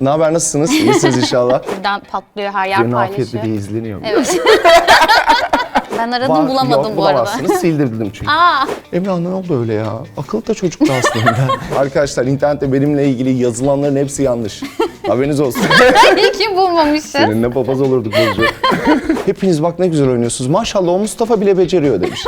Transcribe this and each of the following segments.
Ne haber nasılsınız? İyisiniz inşallah. Buradan patlıyor her yer afiyetle paylaşıyor. diye izleniyor. Evet. ben aradım Var- bulamadım yok, bu arada. bulamazsınız. Sildirdim çünkü. Aa, Emrah ne oldu öyle ya? Akıllı da çocuktu aslında. Arkadaşlar internette benimle ilgili yazılanların hepsi yanlış. Haberiniz olsun. iyi ki bulmamışız. Seninle papaz olurduk Burcu. Hepiniz bak ne güzel oynuyorsunuz. Maşallah o Mustafa bile beceriyor demiş.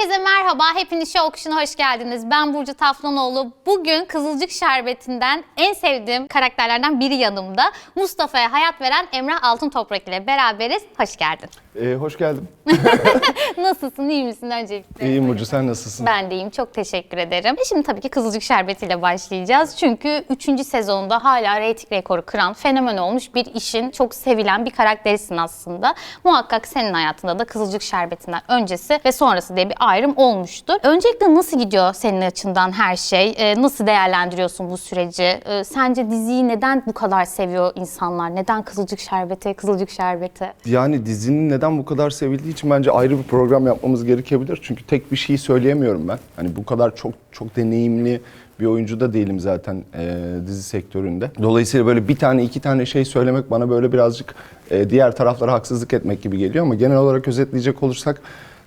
Herkese merhaba, hepiniz Show Kuşu'na hoş geldiniz. Ben Burcu Taflanoğlu. Bugün Kızılcık Şerbeti'nden en sevdiğim karakterlerden biri yanımda. Mustafa'ya hayat veren Emrah Altın Toprak ile beraberiz. Hoş geldin. Ee, hoş geldin. Nasılsın, iyi misin öncelikle? İyiyim Burcu sen nasılsın? Ben de iyiyim. Çok teşekkür ederim. E Şimdi tabii ki Kızılcık Şerbeti ile başlayacağız. Çünkü 3. sezonda hala reyting rekoru kıran, fenomen olmuş bir işin çok sevilen bir karakterisin aslında. Muhakkak senin hayatında da Kızılcık Şerbeti'nden öncesi ve sonrası diye bir ayrım olmuştur. Öncelikle nasıl gidiyor senin açından her şey? E, nasıl değerlendiriyorsun bu süreci? E, sence diziyi neden bu kadar seviyor insanlar? Neden Kızılcık Şerbeti, Kızılcık Şerbeti? Yani dizinin neden bu kadar sevildiği için bence ayrı bir program yapmamız gerekebilir. Çünkü tek bir şeyi söyleyemiyorum ben. Hani bu kadar çok çok deneyimli bir oyuncu da değilim zaten e, dizi sektöründe. Dolayısıyla böyle bir tane iki tane şey söylemek bana böyle birazcık e, diğer taraflara haksızlık etmek gibi geliyor ama genel olarak özetleyecek olursak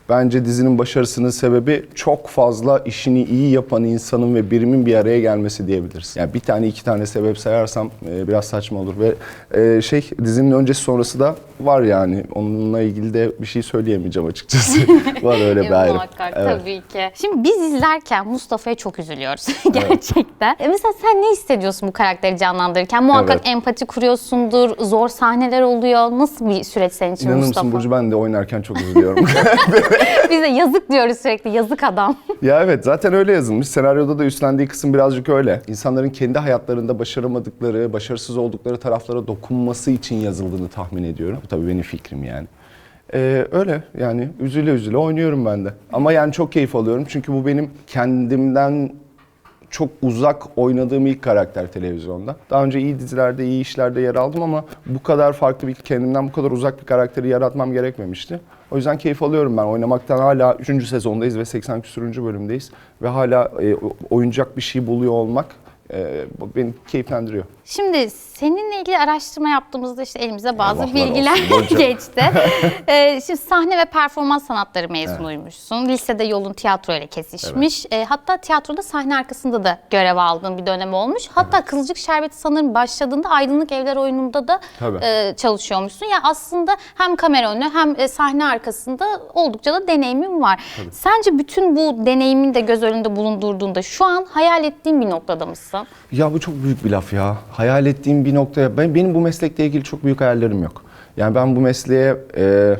bence dizinin başarısının sebebi çok fazla işini iyi yapan insanın ve birimin bir araya gelmesi diyebiliriz. Yani bir tane iki tane sebep sayarsam e, biraz saçma olur ve e, şey dizinin öncesi sonrası da var yani onunla ilgili de bir şey söyleyemeyeceğim açıkçası. var öyle bir ayrım. Muhakkak Evet. tabii ki. Şimdi biz izlerken Mustafa'ya çok üzülüyoruz gerçekten. E mesela sen ne hissediyorsun bu karakteri canlandırırken? Muhakkak Evet. empati kuruyorsundur, zor sahneler oluyor. Nasıl bir süreç senin için İnanır Mustafa? Burcu ben de oynarken çok üzülüyorum. Biz de yazık diyoruz sürekli, yazık adam. Ya evet zaten öyle yazılmış. Senaryoda da üstlendiği kısım birazcık öyle. İnsanların kendi hayatlarında başaramadıkları, başarısız oldukları taraflara dokunması için yazıldığını tahmin ediyorum. Bu tabii benim fikrim yani. Ee, öyle yani üzüle üzüle oynuyorum ben de. Ama yani çok keyif alıyorum çünkü bu benim kendimden çok uzak oynadığım ilk karakter televizyonda. Daha önce iyi dizilerde, iyi işlerde yer aldım ama bu kadar farklı bir kendimden bu kadar uzak bir karakteri yaratmam gerekmemişti. O yüzden keyif alıyorum ben. Oynamaktan hala 3. sezondayız ve 80 küsürüncü bölümdeyiz. Ve hala e, oyuncak bir şey buluyor olmak e, beni keyiflendiriyor. Şimdi seninle ilgili araştırma yaptığımızda işte elimize bazı Eyvahlar bilgiler olsun geçti. Ee, şimdi sahne ve performans sanatları mezunuymuşsun. Lisede yolun tiyatro ile kesişmiş. Ee, hatta tiyatroda sahne arkasında da görev aldığın bir dönem olmuş. Hatta Kızılcık Şerbeti sanırım başladığında Aydınlık Evler oyununda da Tabii. e, çalışıyormuşsun. Yani aslında hem kamera önü hem e, sahne arkasında oldukça da deneyimin var. Sence bütün bu deneyimini de göz önünde bulundurduğunda şu an hayal ettiğin bir noktada mısın? Ya bu çok büyük bir laf ya. Hayal ettiğim bir noktaya, ben, benim bu meslekle ilgili çok büyük hayallerim yok. Yani ben bu mesleğe e,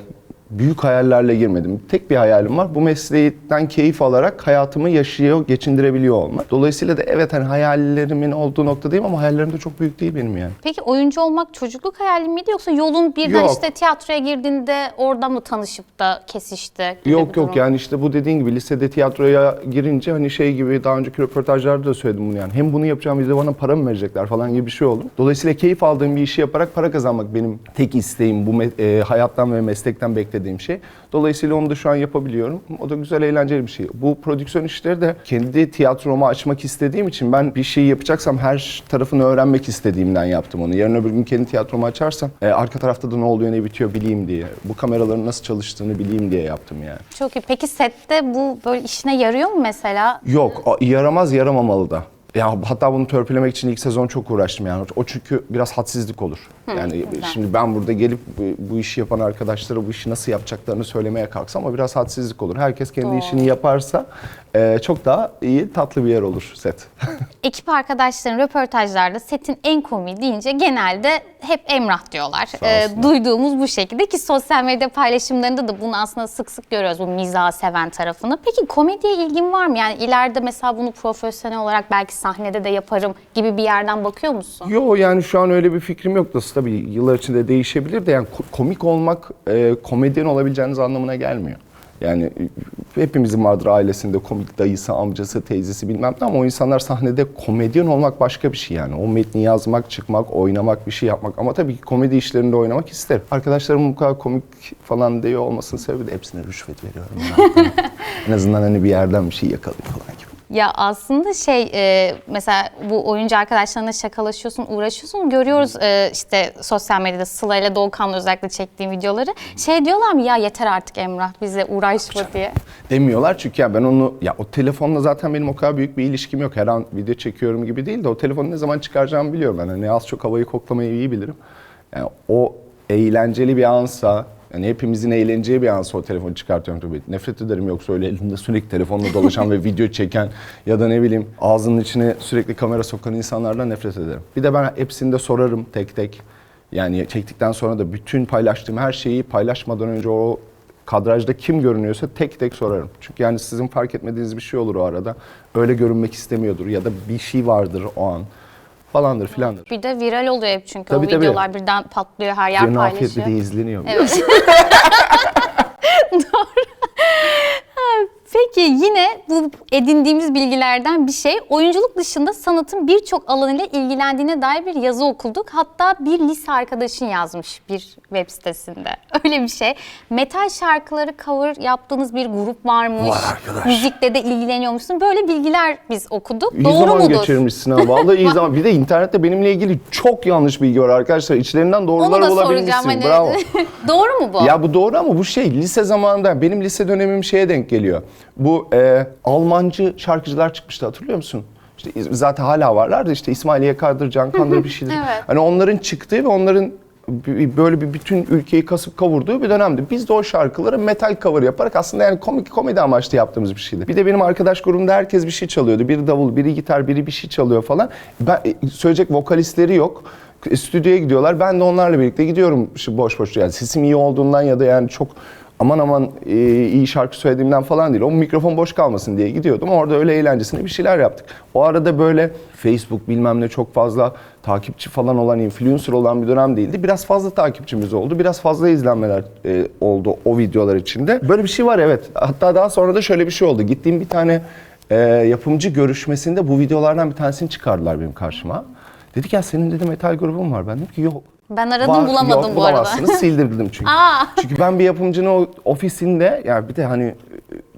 büyük hayallerle girmedim. Tek bir hayalim var. Bu mesleğinden keyif alarak hayatımı yaşıyor, geçindirebiliyor olmak. Dolayısıyla da evet hani hayallerimin olduğu noktadayım ama hayallerim de çok büyük değil benim yani. Peki oyuncu olmak çocukluk hayali miydi yoksa yolun birden Yok. işte tiyatroya girdiğinde orada mı tanışıp da kesişti? gibi Yok yok yani işte bu dediğin gibi lisede tiyatroya girince hani şey gibi daha önceki röportajlarda da söyledim bunu yani. Hem bunu yapacağım bir de bana para mı verecekler falan gibi bir şey oldu. Dolayısıyla keyif aldığım bir işi yaparak para kazanmak benim tek isteğim bu e, hayattan ve meslekten beklediğim şey. Dolayısıyla onu da şu an yapabiliyorum. O da güzel eğlenceli bir şey. Bu prodüksiyon işleri de kendi tiyatromu açmak istediğim için ben bir şeyi yapacaksam her tarafını öğrenmek istediğimden yaptım onu. Yarın öbür gün kendi tiyatromu açarsam e, arka tarafta da ne oluyor ne bitiyor bileyim diye. Bu kameraların nasıl çalıştığını bileyim diye yaptım yani. Çok iyi. Peki sette bu böyle işine yarıyor mu mesela? Yok, yaramaz yaramamalı da. Ya hatta bunu törpülemek için ilk sezon çok uğraştım yani. O çünkü biraz hadsizlik olur. Yani güzel. şimdi ben burada gelip bu, işi yapan arkadaşlara bu işi nasıl yapacaklarını söylemeye kalksam o biraz hadsizlik olur. Herkes kendi Doğru. işini yaparsa e, çok daha iyi, tatlı bir yer olur set. Ekip arkadaşların röportajlarda setin en komiği deyince genelde hep Emrah diyorlar. Olsunlar. duyduğumuz bu şekilde ki sosyal medya paylaşımlarında da bunu aslında sık sık görüyoruz bu mizahı seven tarafını. Peki komediye ilgin var mı? Yani ileride mesela bunu profesyonel olarak belki sahnede de yaparım gibi bir yerden bakıyor musun? Yo yani şu an öyle bir fikrim yok da tabii yıllar içinde değişebilir de yani ko- komik olmak e, komedyen olabileceğiniz anlamına gelmiyor. Yani e, hepimizin vardır ailesinde komik dayısı, amcası, teyzesi bilmem ne ama o insanlar sahnede komedyen olmak başka bir şey yani. O metni yazmak, çıkmak, oynamak, bir şey yapmak ama tabii ki komedi işlerinde oynamak isterim. Arkadaşlarımın bu kadar komik falan diye olmasının sebebi de hepsine rüşvet veriyorum. en azından hani bir yerden bir şey yakalayayım falan gibi. Ya aslında şey e, mesela bu oyuncu arkadaşlarına şakalaşıyorsun, uğraşıyorsun. Görüyoruz e, işte sosyal medyada Sıla ile Doğukan'la özellikle çektiğim videoları. Şey diyorlar mı ya yeter artık Emrah bize uğraşma diye. Demiyorlar çünkü ya ben onu ya o telefonla zaten benim o kadar büyük bir ilişkim yok. Her an video çekiyorum gibi değil de o telefonu ne zaman çıkaracağımı biliyorum ben. Hani az çok havayı koklamayı iyi bilirim. Yani o eğlenceli bir ansa yani hepimizin eğleneceği bir ansa o telefonu çıkartıyorum tabii. Nefret ederim yoksa öyle elinde sürekli telefonla dolaşan ve video çeken ya da ne bileyim ağzının içine sürekli kamera sokan insanlardan nefret ederim. Bir de ben hepsini de sorarım tek tek. Yani çektikten sonra da bütün paylaştığım her şeyi paylaşmadan önce o kadrajda kim görünüyorsa tek tek sorarım. Çünkü yani sizin fark etmediğiniz bir şey olur o arada. Öyle görünmek istemiyordur ya da bir şey vardır o an falandır filandır. Bir de viral oluyor hep çünkü Tabii, o tabii. videolar birden patlıyor her yer afiyetli paylaşıyor. de izleniyor. Evet. Peki yine bu edindiğimiz bilgilerden bir şey oyunculuk dışında sanatın birçok alanıyla ilgilendiğine dair bir yazı okuduk. Hatta bir lise arkadaşın yazmış bir web sitesinde. Öyle bir şey. Metal şarkıları cover yaptığınız bir grup varmış. Var arkadaş. Müzikle de ilgileniyormuşsun. Böyle bilgiler biz okuduk. İyi Doğru zaman mudur? geçirmişsin ha. Vallahi iyi zaman. Bir de internette benimle ilgili çok yanlış bilgi var arkadaşlar. İçlerinden Onu doğruları da bulabilmişsin. hani. Bravo. Doğru mu bu? Ya bu doğru ama bu şey lise zamanında benim lise dönemim şeye denk geliyor. Bu e, Almancı şarkıcılar çıkmıştı hatırlıyor musun? İşte zaten hala varlar da işte İsmail Yakar'dır, Can Kandır bir şeydir. Evet. Hani onların çıktığı ve onların böyle bir bütün ülkeyi kasıp kavurduğu bir dönemdi. Biz de o şarkıları metal cover yaparak aslında yani komik komedi amaçlı yaptığımız bir şeydi. Bir de benim arkadaş grubumda herkes bir şey çalıyordu. Biri davul, biri gitar, biri bir şey çalıyor falan. Ben e, söyleyecek vokalistleri yok. Stüdyoya gidiyorlar. Ben de onlarla birlikte gidiyorum boş boş. Yani sesim iyi olduğundan ya da yani çok aman aman e, iyi şarkı söylediğimden falan değil. O mikrofon boş kalmasın diye gidiyordum. Orada öyle eğlencesine bir şeyler yaptık. O arada böyle Facebook bilmem ne çok fazla takipçi falan olan, influencer olan bir dönem değildi. Biraz fazla takipçimiz oldu. Biraz fazla izlenmeler e, oldu o videolar içinde. Böyle bir şey var evet. Hatta daha sonra da şöyle bir şey oldu. Gittiğim bir tane e, yapımcı görüşmesinde bu videolardan bir tanesini çıkardılar benim karşıma. Dedik ya senin dedi metal grubun var. Ben dedim ki yok. Ben aradım Var, bulamadım yok, bu arada. bulamazsınız. Sildirdim çünkü. Aa. Çünkü ben bir yapımcının ofisinde yani bir de hani e,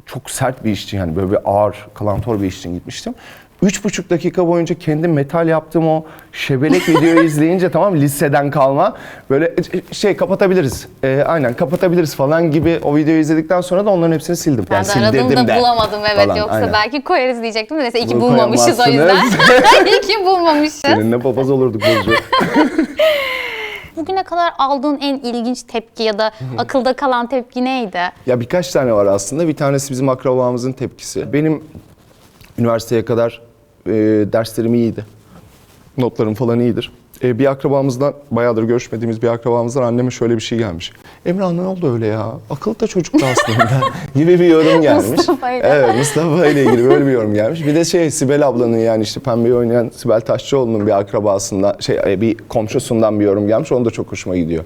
çok sert bir iş için yani böyle bir ağır kalantor bir iş için gitmiştim. Üç buçuk dakika boyunca kendi metal yaptığım o şebelek videoyu izleyince tamam liseden kalma böyle e, şey kapatabiliriz. E, aynen kapatabiliriz falan gibi o videoyu izledikten sonra da onların hepsini sildim. Ben yani de aradım da de bulamadım evet falan, yoksa aynen. belki koyarız diyecektim de neyse iyi ki Bunu bulmamışız o yüzden. koyamazsınız. iyi ki bulmamışız. Seninle papaz olurduk Burcu. Bugüne kadar aldığın en ilginç tepki ya da akılda kalan tepki neydi? Ya birkaç tane var aslında. Bir tanesi bizim akrabamızın tepkisi. Benim üniversiteye kadar e, derslerim iyiydi. Notlarım falan iyidir. E, bir akrabamızdan, bayağıdır görüşmediğimiz bir akrabamızdan anneme şöyle bir şey gelmiş. Emrah ne oldu öyle ya? Akıllı da çocuktu aslında gibi bir yorum gelmiş. Mustafa ile. Evet Mustafa ile ilgili böyle bir yorum gelmiş. Bir de şey Sibel ablanın yani işte Pembe'yi oynayan Sibel Taşçıoğlu'nun bir akrabasından, şey e, bir komşusundan bir yorum gelmiş. Onu da çok hoşuma gidiyor.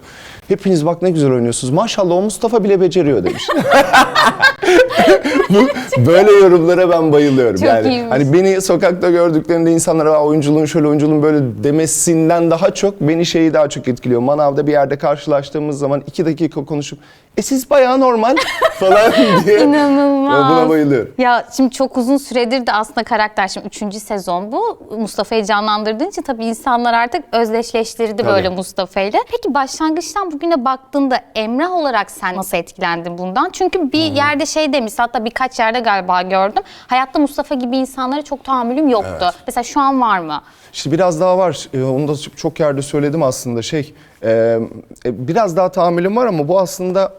Hepiniz bak ne güzel oynuyorsunuz. Maşallah o Mustafa bile beceriyor demiş. Böyle yorumlara ben bayılıyorum. Çok yani iyiymiş. hani beni sokakta gördüklerinde insanlara "Aa, oyunculuğun şöyle oyunculuğun böyle demesinden daha çok beni şeyi daha çok etkiliyor. Manavda bir yerde karşılaştığımız zaman iki dakika konuşup e siz bayağı normal falan diye. İnanılmaz. Buna bayılıyorum. Ya şimdi çok uzun süredir de aslında karakter şimdi 3. sezon bu. Mustafa'yı canlandırdığın için tabii insanlar artık özdeşleştirdi Tabii. böyle Mustafa ile. Peki başlangıçtan bugüne baktığında Emrah olarak sen nasıl etkilendin bundan? Çünkü bir yerde şey demiş hatta birkaç yerde galiba gördüm. Hayatta Mustafa gibi insanlara çok tahammülüm yoktu. Mesela şu an var mı? İşte biraz daha var. Ee, Onu da çok yerde söyledim aslında. Şey, e, e, biraz daha tahammülüm var ama bu aslında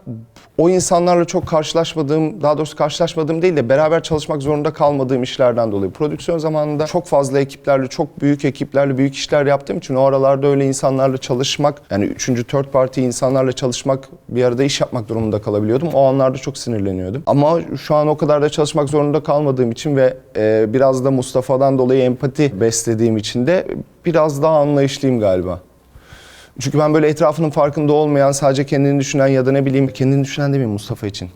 o insanlarla çok karşılaşmadığım, daha doğrusu karşılaşmadığım değil de beraber çalışmak zorunda kalmadığım işlerden dolayı. Prodüksiyon zamanında çok fazla ekiplerle, çok büyük ekiplerle büyük işler yaptığım için o aralarda öyle insanlarla çalışmak, yani üçüncü, third party insanlarla çalışmak, bir arada iş yapmak durumunda kalabiliyordum. O anlarda çok sinirleniyordum. Ama şu an o kadar da çalışmak zorunda kalmadığım için ve e, biraz da Mustafa'dan dolayı empati beslediğim için de biraz daha anlayışlıyım galiba. Çünkü ben böyle etrafının farkında olmayan, sadece kendini düşünen ya da ne bileyim kendini düşünen demeyeyim Mustafa için.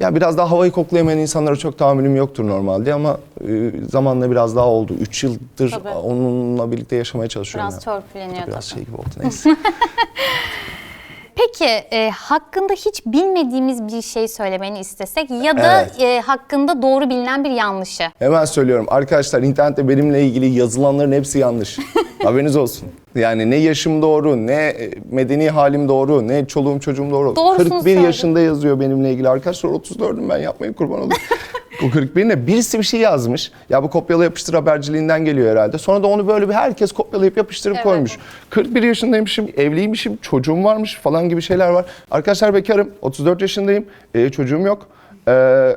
Ya biraz daha havayı koklayamayan insanlara çok tahammülüm yoktur normalde ama e, zamanla biraz daha oldu. Üç yıldır Tabii. onunla birlikte yaşamaya çalışıyorum. Biraz ya. törpüleniyor Biraz tabii. şey gibi oldu neyse. Peki e, hakkında hiç bilmediğimiz bir şey söylemeni istesek ya da Evet. e, hakkında doğru bilinen bir yanlışı. Hemen söylüyorum. Arkadaşlar internette benimle ilgili yazılanların hepsi yanlış. Haberiniz olsun. Yani ne yaşım doğru, ne e, medeni halim doğru, ne çoluğum çocuğum doğru. Doğrusunu 41 söyle. yaşında yazıyor benimle ilgili arkadaşlar. 34'üm ben yapmayın kurban olayım. Bu 41 ne? Birisi bir şey yazmış. Ya bu kopyala yapıştır haberciliğinden geliyor herhalde. Sonra da onu böyle bir herkes kopyalayıp yapıştırıp koymuş. 41 yaşındaymışım, evliymişim, çocuğum varmış falan gibi şeyler var. Arkadaşlar bekarım, 34 yaşındayım, e, çocuğum yok e,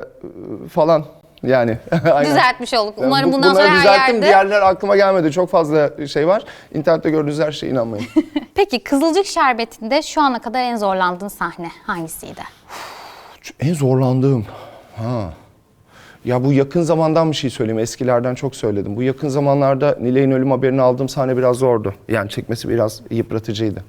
falan. Yani aynen. Düzeltmiş olduk. Yani Umarım bu- bundan bunları sonra her düzelttim. yerde. Diğerler aklıma gelmedi. Çok fazla şey var. İnternette gördüğünüz her şeye inanmayın. Peki Kızılcık Şerbeti'nde şu ana kadar en zorlandığın sahne hangisiydi? en zorlandığım. Ha. Ya bu yakın zamandan bir şey söyleyeyim. Eskilerden çok söyledim. Bu yakın zamanlarda Nilay'ın ölüm haberini aldığım sahne biraz zordu. Yani çekmesi biraz yıpratıcıydı.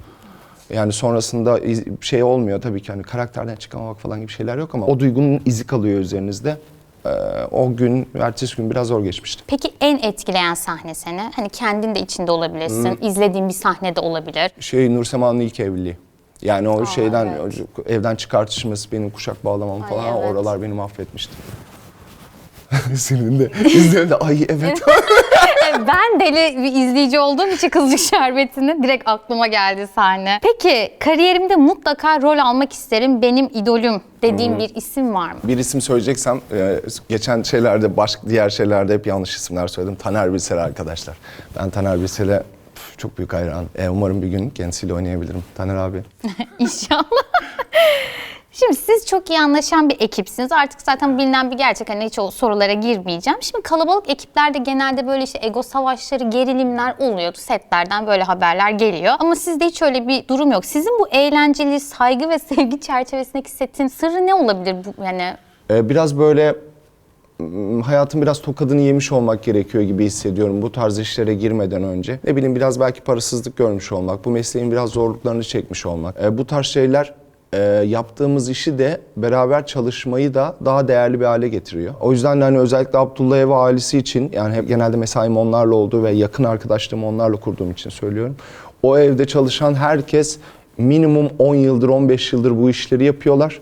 Yani sonrasında şey olmuyor tabii ki hani karakterden çıkamamak falan gibi şeyler yok ama o duygunun izi kalıyor üzerinizde. Ee, o gün, ertesi gün biraz zor geçmişti. Peki en etkileyen sahne seni? Hani kendin de içinde olabilirsin, izlediğin bir sahne de olabilir. şey Nur Sema'nın ilk evliliği. Yani o şeyden o evden çıkartışımız, benim kuşak bağlamam falan evet. oralar beni mahvetmişti. Senin de izleyen de ay evet. Ben deli bir izleyici olduğum için Kızılcık Şerbeti'nin direkt aklıma geldi sahne. Peki kariyerimde mutlaka rol almak isterim, benim idolüm dediğim bir isim var mı? bir isim söyleyeceksem e, geçen şeylerde başka diğer şeylerde hep yanlış isimler söyledim. Taner Bilsel arkadaşlar. Ben Taner Bilsel'e püf, çok büyük hayran. E, umarım bir gün kendisiyle oynayabilirim. Taner abi. İnşallah. Şimdi siz çok iyi anlaşan bir ekipsiniz. Artık zaten bilinen bir gerçek. Hani hiç o sorulara girmeyeceğim. Şimdi kalabalık ekiplerde genelde böyle işte ego savaşları, gerilimler oluyordu. Setlerden böyle haberler geliyor. Ama sizde hiç öyle bir durum yok. Sizin bu eğlenceli, saygı ve sevgi çerçevesindeki setin sırrı ne olabilir? Bu, yani E, biraz böyle m, hayatın biraz tokadını yemiş olmak gerekiyor gibi hissediyorum bu tarz işlere girmeden önce. Ne bileyim biraz belki parasızlık görmüş olmak, bu mesleğin biraz zorluklarını çekmiş olmak. E, bu tarz şeyler e, yaptığımız işi de beraber çalışmayı da daha değerli bir hale getiriyor. O yüzden de hani özellikle Abdullah Ev ailesi için yani hep genelde mesaim onlarla olduğu ve yakın arkadaşlığımı onlarla kurduğum için söylüyorum. O evde çalışan herkes minimum 10 yıldır 15 yıldır bu işleri yapıyorlar.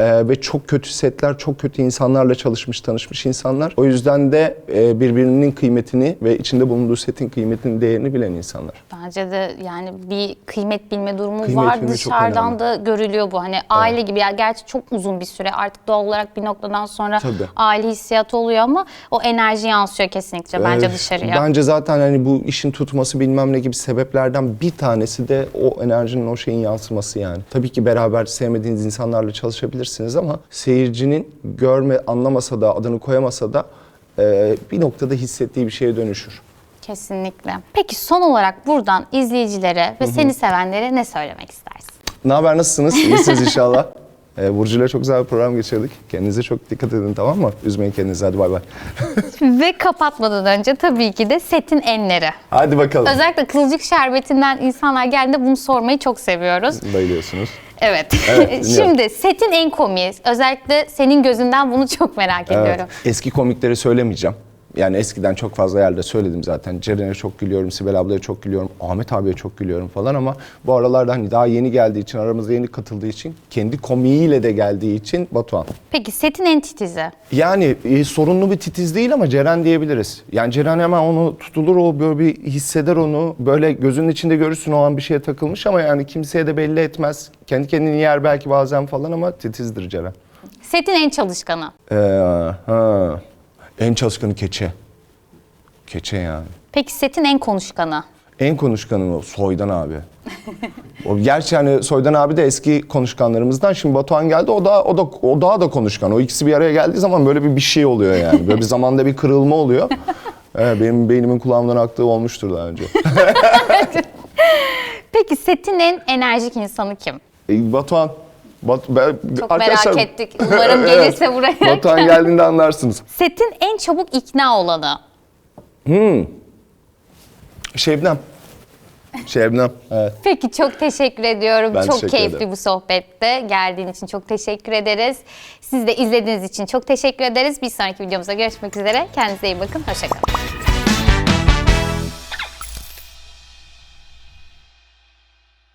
Ee, ve çok kötü setler, çok kötü insanlarla çalışmış, tanışmış insanlar. O yüzden de e, birbirinin kıymetini ve içinde bulunduğu setin kıymetini, değerini bilen insanlar. bence de yani bir kıymet bilme durumu Kıymet var. bilme çok Dışarıdan önemli. da görülüyor bu. Hani aile gibi ya gerçi çok uzun bir süre artık doğal olarak bir noktadan sonra Tabii. aile hissiyatı oluyor ama o enerji yansıyor kesinlikle bence Ee, dışarıya. Bence zaten hani bu işin tutması bilmem ne gibi sebeplerden bir tanesi de o enerjinin, o şeyin yansıması yani. Tabii ki beraber sevmediğiniz insanlarla çalışabilirsiniz ama seyircinin görme, anlamasa da, adını koyamasa da e, bir noktada hissettiği bir şeye dönüşür. Kesinlikle. Peki son olarak buradan izleyicilere ve seni sevenlere ne söylemek istersin? Ne haber nasılsınız? İyisiniz inşallah. Ee, Burcu'yla çok güzel bir program geçirdik. Kendinize çok dikkat edin tamam mı? Üzmeyin kendinizi hadi bay bay. ve kapatmadan önce tabii ki de setin enleri. Hadi bakalım. Özellikle Kızılcık Şerbeti'nden insanlar geldiğinde bunu sormayı çok seviyoruz. Bayılıyorsunuz. Evet. Evet. Şimdi setin en komiği. Özellikle senin gözünden bunu çok merak Evet. ediyorum. Eski komikleri söylemeyeceğim. Yani eskiden çok fazla yerde söyledim zaten. Ceren'e çok gülüyorum, Sibel ablaya çok gülüyorum, Ahmet abiye çok gülüyorum falan ama bu aralarda hani daha yeni geldiği için, aramıza yeni katıldığı için, kendi komiğiyle de geldiği için Batuhan. Peki setin en titizi. Yani e, sorunlu bir titiz değil ama Ceren diyebiliriz. Yani Ceren hemen onu tutulur, o böyle bir hisseder onu. Böyle gözünün içinde görürsün o an bir şeye takılmış ama yani kimseye de belli etmez. Kendi kendini yer belki bazen falan ama titizdir Ceren. Setin en çalışkanı. Ee, ha. En çalışkanı keçe. Keçe yani. Peki setin en konuşkanı. En konuşkanı o Soydan abi. o gerçi hani Soydan abi de eski konuşkanlarımızdan. Şimdi Batuhan geldi o da o da o daha da konuşkan. O ikisi bir araya geldiği zaman böyle bir bir şey oluyor yani. Böyle bir zamanda bir kırılma oluyor. Evet, benim beynimin kulağımdan aktığı olmuştur daha önce. Peki setin en enerjik insanı kim? E, Batuhan. Bat, ben, Çok merak ettik. Umarım gelirse buraya. Batuhan geldiğinde anlarsınız. Setin en çabuk ikna olanı. Şebnem. Şebnem. Evet. Peki çok teşekkür ediyorum. Ben çok teşekkür keyifli ederim. bu sohbette. Geldiğin için çok teşekkür ederiz. Siz de izlediğiniz için çok teşekkür ederiz. Bir sonraki videomuzda görüşmek üzere. Kendinize iyi bakın. Hoşçakalın.